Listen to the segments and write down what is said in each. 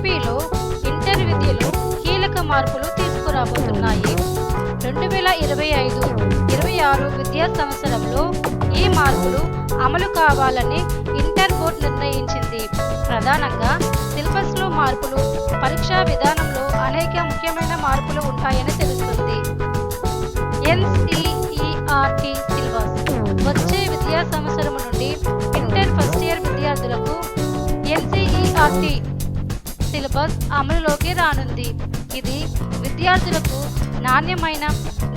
ఏపీలో ఇంటర్ విద్యలో కీలక మార్పులు తీసుకురాబోతున్నాయి. రెండు వేల ఇరవై ఐదు ఇరవై ఆరు విద్యా సంవత్సరంలో ఈ మార్పులు అమలు కావాలని ఇంటర్ బోర్డ్ నిర్ణయించింది. ప్రధానంగా సిలబస్లో మార్పులు పరీక్షా విధానంలో అనేక ముఖ్యమైన మార్పులు ఉంటాయని తెలుస్తుంది. ఎన్సిఈఆర్టీ సిలబస్ వచ్చే విద్యా సంవత్సరం నుండి ఇంటర్ ఫస్ట్ ఇయర్ విద్యార్థులకు ఎన్సిఈఆర్టీ సిలబస్ అమలులోకి రానుంది. ఇది విద్యార్థులకు నాణ్యమైన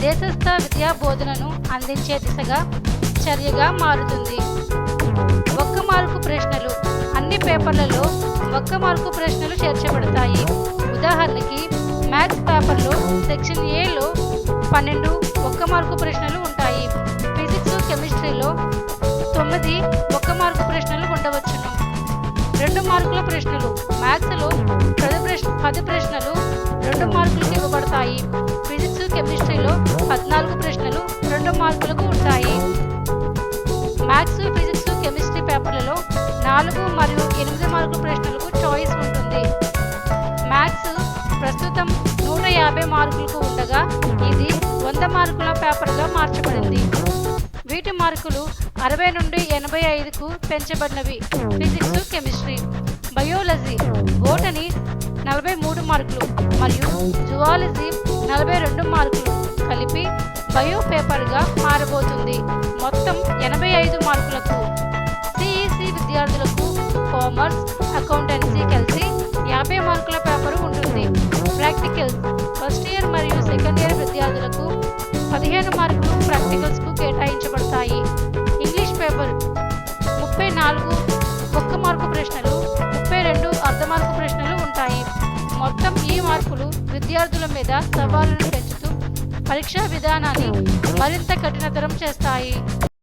దేశస్థ విద్యా బోధనను అందించే దిశగా చర్యగా మారుతుంది. ఒక్క మార్కు ప్రశ్నలు అన్ని పేపర్లలో ఒక్క మార్కు ప్రశ్నలు చేర్చబడతాయి. ఉదాహరణకి మ్యాథ్స్ పేపర్లో సెక్షన్ ఏలో పన్నెండు ఒక్క మార్కు ప్రశ్నలు ఉంటాయి. ఫిజిక్స్ కెమిస్ట్రీలో తొమ్మిది ఒక్క మార్కు ప్రశ్నలు ఉండవచ్చును. రెండు మార్కుల ప్రశ్నలు పది ప్రశ్నలు రెండు మార్కులకు ఇవ్వబడతాయి. ఫిజిక్స్ కెమిస్ట్రీలో పద్నాలుగు ప్రశ్నలు రెండు మార్కులకు ఉంటాయి. మ్యాథ్స్ ఫిజిక్స్ కెమిస్ట్రీ పేపర్లలో నాలుగు మరియు ఎనిమిది మార్కుల ప్రశ్నలకు చాయిస్ ఉంటుంది. మ్యాథ్స్ ప్రస్తుతం నూట యాభై మార్కులకు ఉండగా ఇది వంద మార్కుల పేపర్గా మార్చబడింది. వీటి మార్కులు అరవై నుండి ఎనభై ఐదుకు పెంచబడినవి. ఫిజిక్స్ కెమిస్ట్రీ బయోలజీ బోటనీ నలభై మూడు మార్కులు మరియు జువాలజీ నలభై రెండు మార్కులు కలిపి బయో పేపర్గా మారబోతుంది. మొత్తం ఎనభై ఐదు మార్కులకు సిఈసి విద్యార్థులకు కామర్స్ అకౌంటెన్సీ కలిసి యాభై మార్కుల పేపర్ ఉంటుంది. ప్రాక్టికల్స్ ఫస్ట్ ఇయర్ మరియు సెకండ్ ఇయర్ విద్యార్థులకు పదిహేను మార్కులు ప్రాక్టికల్స్కు కేటాయించబడతాయి. విద్యార్థుల మీద సవాలును పెంచుతూ పరీక్షా విధానాన్ని మరింత కఠినతరం చేస్తాయి.